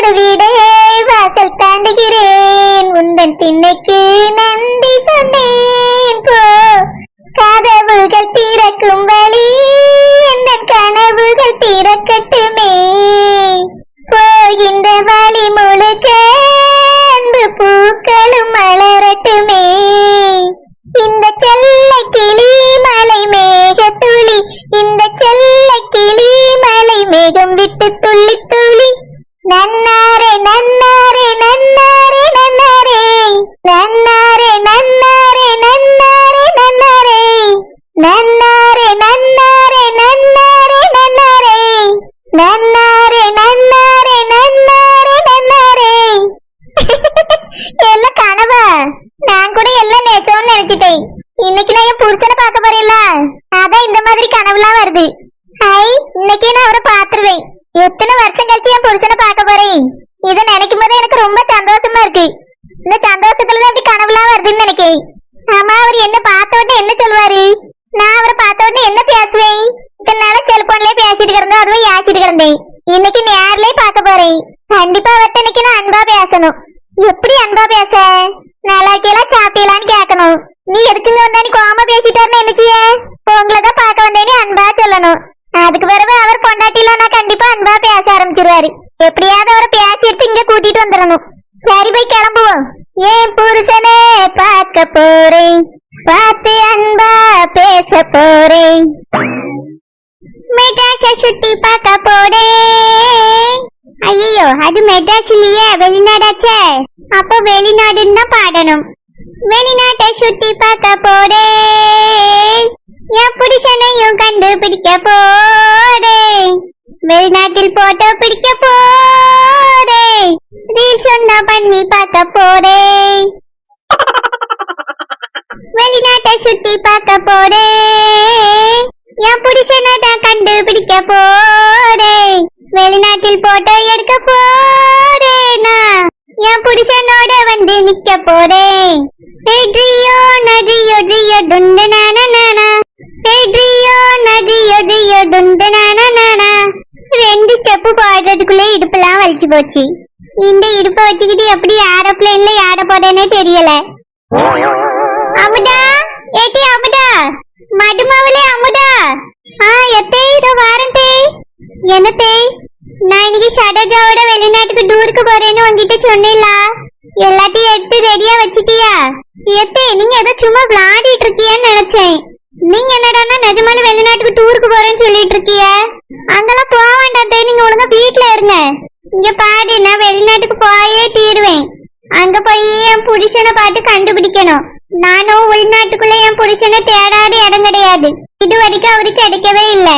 ஒரு வீடே வாசல் தாண்டுகிறேன். உந்தன் திண்ணைக்கு நன்றி சொன்னேன். ரொம்ப சந்தோஷமா இருக்கு. இந்த சந்தோஷத்துல தான் அப்படி கனவுலாம் வருதுன்னு நினைக்கிறேன். ஆமா அவர் என்ன பார்த்த உடனே என்ன சொல்லுவாரு? நான் அவரை பார்த்த உடனே என்ன பேசுவேன்? இத்தனை நாள செல்போன்லயே பேசிட்டு கிடந்தோம் அதுவும் யாசிட்டு கிடந்தேன். இன்னைக்கு நேர்லயே பார்க்க போறேன். கண்டிப்பா அவர்ட்ட இன்னைக்கு நான் அன்பா பேசணும். எப்படி அன்பா பேச? நல்லா இருக்கலாம் சாப்பிட்டீங்களான்னு கேட்கணும் நீ எதுக்குங்க வந்தா நீ கோமா பேசிட்டாருன்னு என்ன செய்ய? உங்களை தான் பார்க்க வந்தேன்னு அன்பா சொல்லணும். அதுக்கு பிறகு அவர் பொண்டாட்டில நான் கண்டிப்பா அன்பா பேச ஆரம்பிச்சிருவாரு. எப்படியாவது அவரை பேசி எடுத்து இங்க கூட்டிட்டு வந்துடணும். சரி போய் கிளம்புவோம். ஏன் புருஷனே பார்க்க போறேன். பார்த்து அன்பா பேச போறேன். மெட்ராஸ சுத்தி பார்க்க போறேன். ஐயோ அது மெட்ராஸ் இல்லையே வெளிநாடாச்சே. அப்ப வெளிநாடுன்னு பாடணும். வெளிநாட்டை சுத்தி பார்க்க போறேன். என் புருஷனையும் கண்டுபிடிக்க போறேன். வெளிநாட்டில் போட்டோ பிடிக்க போறேன். ரீல்ஸ் ஒன்னா பண்ணி பார்க்க போறேன். வெளிநாட்டை சுத்தி பார்க்க போறேன். என் புருஷனை தான் கண்டுபிடிக்க போறேன். வெளிநாட்டில் போட்டோ எடுக்க போறேனா என் புருஷனோட வந்து நிக்க போறேன். பெட்ரியோ நதியோ ட்ரியோ துண்டு நானா நானா பெட்ரியோ நதியோ ட்ரியோ துண்டு நானா நானா ரெண்டு ஸ்டெப் போடுறதுக்குள்ளே இடுப்பெல்லாம் வலிச்சு போச்சு. இந்த இடுப்பை வச்சுக்கிட்டு எப்படி ஏரோப்ளேன்ல ஏற போறேனே தெரியல. அமுதா ஏட்டி அமுதா மடுமவளே அமுதா. ஆ எத்தே இதோ வாரண்டே என்னத்தே நான் இன்னைக்கு ஷடஜாவோட வெளிநாட்டுக்கு டூருக்கு போறேன்னு உங்ககிட்ட சொன்னேன்ல. எல்லாத்தையும் எடுத்து ரெடியா வச்சிட்டியா? எத்தே நீங்க ஏதோ சும்மா விளையாடிட்டு இருக்கியான்னு நினைச்சேன். நீங்க என்னடான்னா நிஜமான வெளிநாட்டுக்கு டூருக்கு போறேன்னு சொல்லிட்டு இருக்கிய. அங்கெல்லாம் போக வேண்டாம் நீங்க ஒழுங்கா வீட்டுல இருங்க. இங்க பாடி நான் வெளிநாட்டுக்கு போயே தீருவேன். அங்க போய் என் புருஷனை பார்த்து கண்டுபிடிக்கணும். நானும் உள்நாட்டுக்குள்ள என் புருஷனை தேடாத இடம் கிடையாது. இது வரைக்கும் அவரு கிடைக்கவே இல்லை.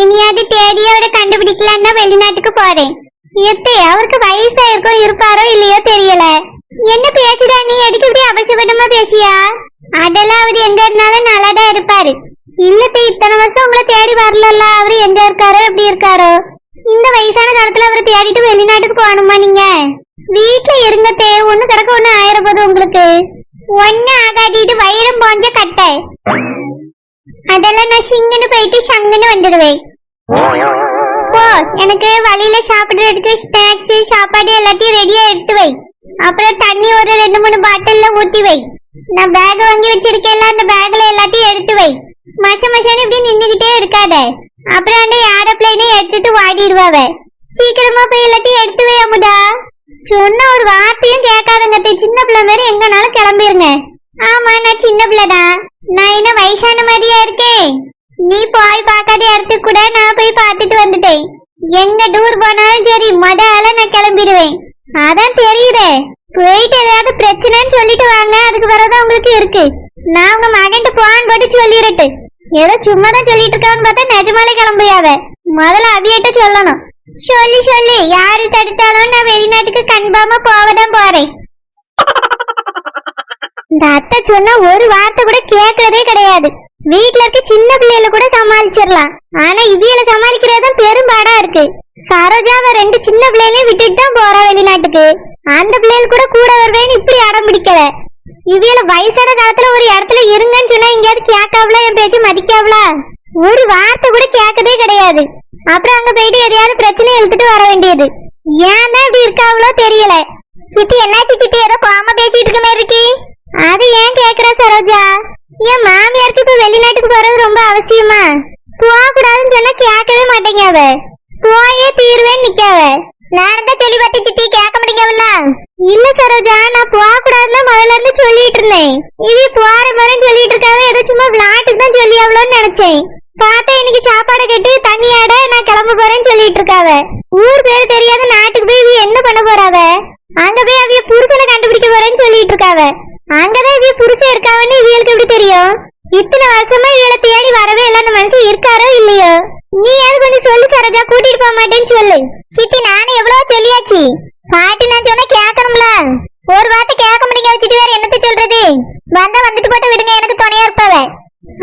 இனியாவது தேடி அவரை கண்டுபிடிக்கலான்னா வெளிநாட்டுக்கு போறேன். எத்தே அவருக்கு வயசாயிருக்கும் இருப்பாரோ இல்லையோ தெரியல. என்ன பேசுடா நீ? எதுக்கு இப்படி அவசரமா பேசியா? அதெல்லாம் அவர் எங்க இருந்தாலும் நல்லாதான் இருப்பாரு. இல்லத்தை இத்தனை வருஷம் உங்களை தேடி வரலல்ல அவரு எங்க இருக்காரோ எப்படி இருக்காரோ? இந்த வயசான காலத்துல அவரை தேடிட்டு வெளிநாட்டுக்கு போகணுமா நீங்க? வீட்டுல இருங்கத்தே ஒண்ணு கிடக்க ஒண்ணு ஆயிர போது உங்களுக்கு. ஒன்னு ஆகாட்டிட்டு வயிறம் போஞ்ச கட்டை. அதெல்லாம் நான் சிங்கன்னு போயிட்டு சங்குன்னு வந்துடுவேன். போ எனக்கு வழியில சாப்பிடுறதுக்கு ஸ்நாக்ஸ் சாப்பாடு எல்லாத்தையும் ரெடியா எடுத்து வை. அப்புறம் தண்ணி ஒரு ரெண்டு மூணு பாட்டில்ல ஊத்தி வை. நான் பேக் வாங்கி வச்சிருக்கேன்ல அந்த பேக்ல எல்லாத்தையும் எடுத்து வை. மச மசான்னு இப்படி நின்னுகிட்டே இருக்காத. அப்புறம் அந்த ஏரோப்ளைனை எடுத்துட்டு வாடிடுவாவ சீக்கிரமா போய் எல்லாத்தையும் எடுத்து வை அமுதா. சொன்ன ஒரு வார்த்தையும் கேட்காதங்க சின்ன பிள்ளை மாதிரி எங்கனாலும் கிளம்பிருங்க. ஆமா நான் சின்ன பிள்ளைதான் நான் என்ன வயசான மாதிரியா இருக்கேன்? நீ போய் பார்க்காத இடத்துக்கு கூட நான் போய் பார்த்துட்டு வந்துட்டேன். எங்க டூர் போனாலும் சரி மொத ஆள நான் கிளம்பிடுவேன். அதான் தெரியுதே. போயிட்டு ஏதாவது பிரச்சனைன்னு சொல்லிட்டு வாங்க. அதுக்கு பிறகுதான் உங்களுக்கு இருக்கு. நான் உங்க மகன்கிட்ட போன் போட்டு சொல்லிடட்டு. ஏதோ சும்மா தான் சொல்லிட்டு இருக்கான்னு பார்த்தா நிஜமாலே கிளம்பியாவ. முதல்ல அவியிட்ட சொல்லணும். சொல்லி சொல்லி யாரு தடுத்தாலும் நான் வெளிநாட்டுக்கு கன்ஃபார்மா போவதான் போறேன். இந்த அத்தை சொன்னா ஒரு வார்த்தை கூட கேட்கறதே கிடையாது. வீட்ல இருக்க சின்ன பிள்ளைகள கூட சமாளிச்சிடலாம் ஆனா இவியல சமாளிக்கிறது பெரும்பாடா இருக்கு. சரோஜாவ ரெண்டு சின்ன பிள்ளைகளையும் விட்டுட்டு தான் போறா வெளிநாட்டுக்கு. அந்த பிள்ளைகள் கூட கூட வருவேன்னு இப்படி அடம் பிடிக்கல. இவியல வயசான காலத்துல ஒரு இடத்துல இருங்கன்னு சொன்னா எங்கேயாவது கேட்காவளா? என் பேச்சு மதிக்காவளா? ஒரு வார்த்தை கூட கேட்கதே கிடையாது. அப்புறம் அங்க போயிட்டு எதையாவது பிரச்சனை எழுத்துட்டு வர வேண்டியது. ஏன் தான் இப்படி இருக்காவளோ தெரியல. சித்தி என்னாச்சு சித்தி? ஏதோ கோம பேசிட்டு இருக்க மாதிரி இருக்கு அது ஏன் கேக்குற சரோஜா என் மாமியாருக்கு இப்ப வெளிநாட்டுக்கு போறது ரொம்ப அவசியமா போக கூடாதுன்னு சொன்னா கேட்கவே மாட்டேங்க அவ. போயே தீர்வேன்னு நிக்காவ நான் தான் சொல்லி பார்த்து சித்தி கேட்க மாட்டேங்கவல்ல இல்ல சரோஜா நான் போக கூடாதுன்னு முதல்ல இருந்து சொல்லிட்டு இருந்தேன். இவி போற மாதிரி சொல்லிட்டு இருக்காவ. ஏதோ சும்மா விளையாட்டுக்கு தான் சொல்லி அவ்வளோன்னு நினைச்சேன். பார்த்தா இன்னைக்கு சாப்பாடு கட்டி தண்ணியாட நான் கிளம்ப போறேன்னு சொல்லிட்டு இருக்காவ. ஊர் பேரு தெரியாத நாட்டுக்கு போய் இவ என்ன பண்ண போறாவ? அங்க போய் அவிய புருஷனை கண்டுபிடிக்க போறேன்னு சொல்லிட்டு இருக்காவ. அங்கதான் இவிய புருஷன் இருக்காவன்னு இவியலுக்கு எப்படி தெரியும்? இத்தனை வருஷமா இவளை தேடி வரவே இல்ல அந்த மனுஷன் இருக்காரோ இல்லையோ? நீ யாரு கொஞ்சம் சொல்லு சரோஜா? கூட்டிட்டு போக மாட்டேன்னு சொல்லு. சித்தி நானும் எவ்வளவு சொல்லியாச்சு. பாட்டி நான் சொன்ன கேட்கணும்ல ஒரு வார்த்தை கேட்க முடியுங்க வச்சுட்டு வேற என்னத்த சொல்றது? வந்தா வந்துட்டு போட்டு விடுங்க எனக்கு துணையா இருப்பவ.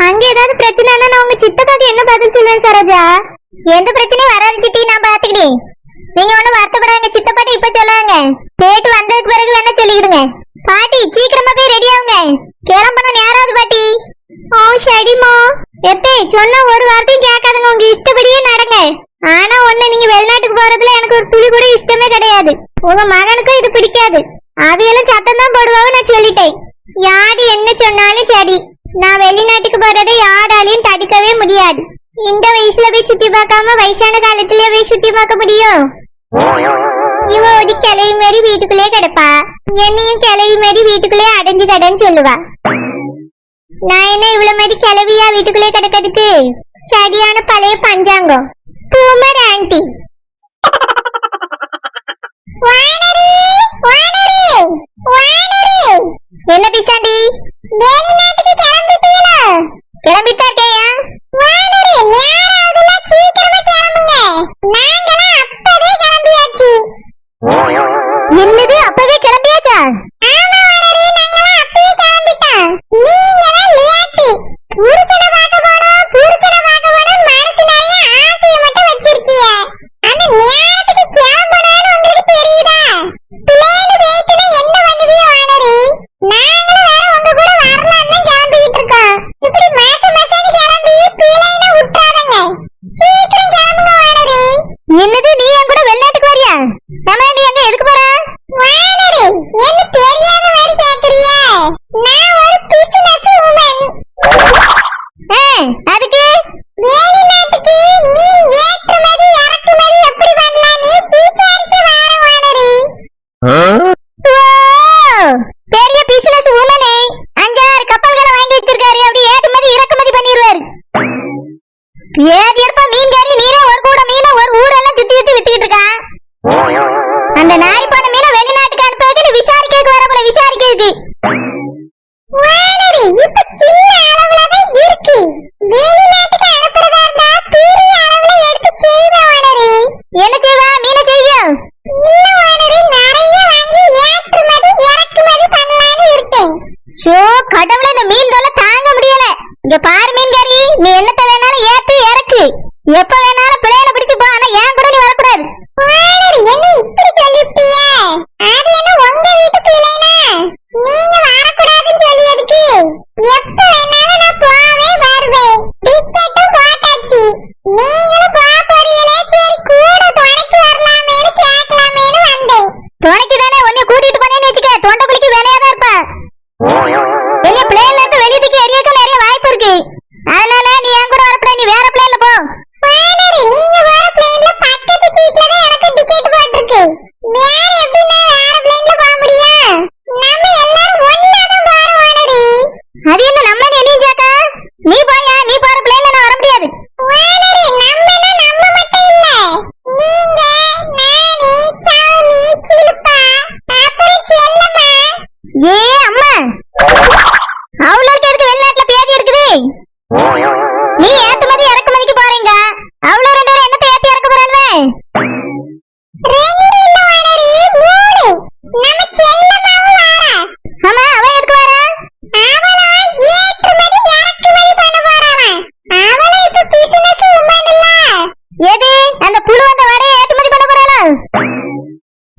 அங்க ஏதாவது பிரச்சனைனா நான் உங்க சித்தப்பாக்கு என்ன பதில் சொல்லுவேன் சரோஜா? எந்த பிரச்சனையும் வராது சித்தி நான் பாத்துக்கிட்டேன் நீங்க ஒண்ணு வருத்தப்படாங்க சித்தப்பாட்டி இப்ப சொல்லாங்க கேட்டு வந்ததுக்கு பிறகு வேணா சொல்லிக்கிடுங்க பாட்டி சீக்கிரமா போய் ரெடி ஆகுங்க. கிளம்பணும் நேராது பாட்டி. ஓ சரிம்மா. எத்தே சொன்ன ஒரு வார்த்தையும் கேட்காதுங்க. உங்க இஷ்டப்படியே நடங்க. ஆனா ஒண்ணு நீங்க வெளிநாட்டுக்கு போறதுல எனக்கு ஒரு துளி கூட இஷ்டமே கிடையாது. உங்க மகனுக்கும் இது பிடிக்காது. அவையெல்லாம் சத்தம் தான் போடுவாங்க நான் சொல்லிட்டேன். யாரு என்ன சொன்னாலும் சரி. நான் வெளிநாட்டுக்கு போறதை யாராலையும் தடுக்கவே முடியாது. இந்த வயசுல போய் சுத்தி பார்க்காம வயசான காலத்திலேயே போய் சுத்தி பார்க்க முடியும்? இவ ஒரு கிளையும் மாரி வீட்டுக்குள்ளே கிடப்பா. என்னையும் கிளையும் மாதிரி வீட்டுக்குள்ளே அடைஞ்சு கடன்னு சொல்லுவா. நான் என்ன இவ்வளவு மாதிரி கிளவியா வீட்டுக்குள்ளே கிடக்கிறதுக்கு? சரியான பழைய பஞ்சாங்கம். Boomer aunty. என்ன பிசாண்டி வெளிநாட்டுக்கு கிளம்பிட்டீங்களா? கிளம்பிட்டாட்டேயா? வானரே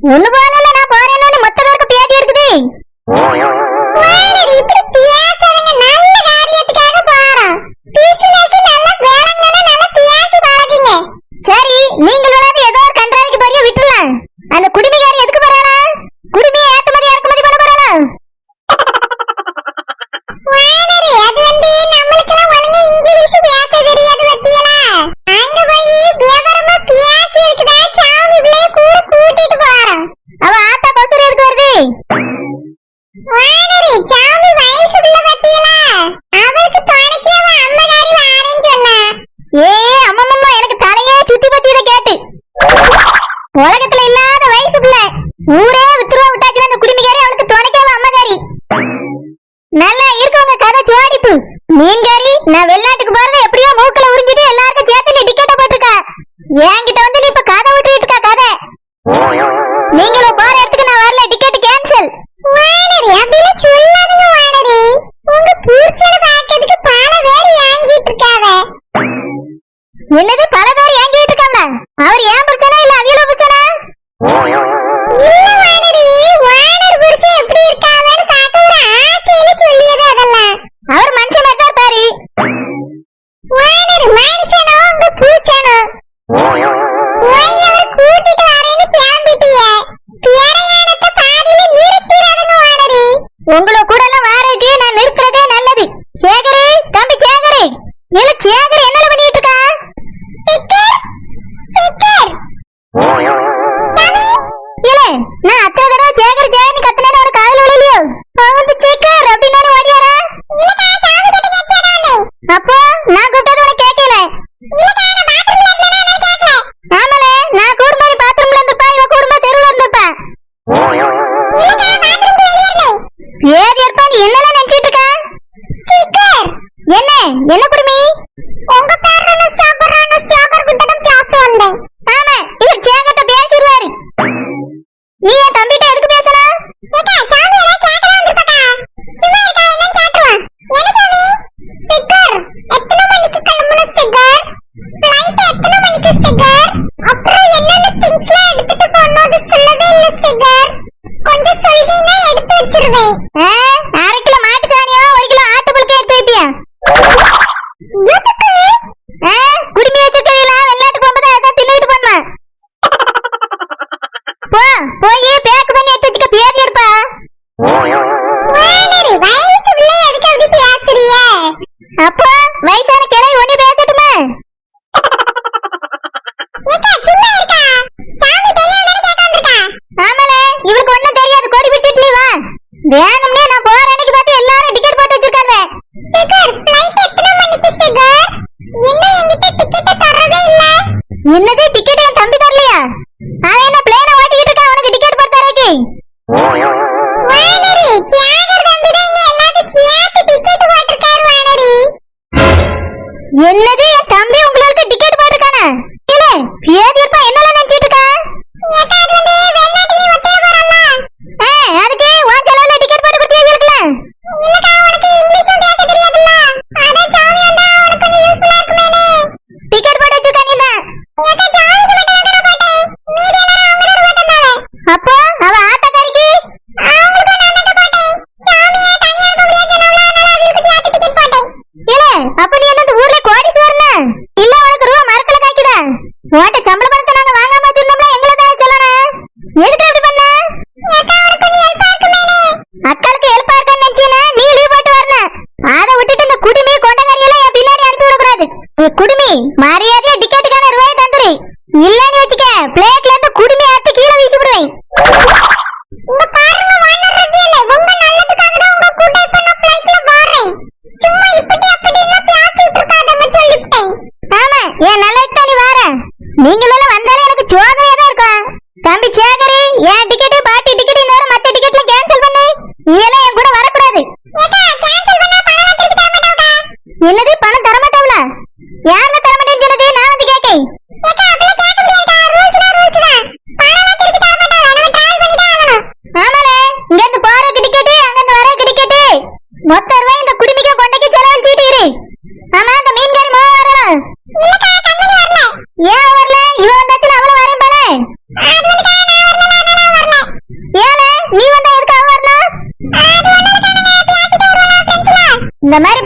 ஒண்ணுவா வேணும்னே நான் போற அன்னைக்கு பார்த்து எல்லாரும் டிக்கெட் போட்டு வச்சிருக்காங்க. சிகர் ஃளைட் எத்தனை மணிக்கு சிகர் என்ன என்கிட்ட டிக்கெட் தரவே இல்ல. என்னது டிக்கெட் என் தம்பி தரலையா? அவன் என்ன பிளேன ஓட்டிக்கிட்டு இருக்கா உனக்கு டிக்கெட் போட்டு தரக்கி. வானரி தியாகர் தம்பி தான் இங்க எல்லாரும் சேர்த்து டிக்கெட் போட்டிருக்காரு வானரி. என்னது என் தம்பி உங்களுக்கு டிக்கெட் போட்டிருக்கானே? இல்ல உன்கிட்ட சம்பளம் ¡Ninguna! இந்த மாதிரி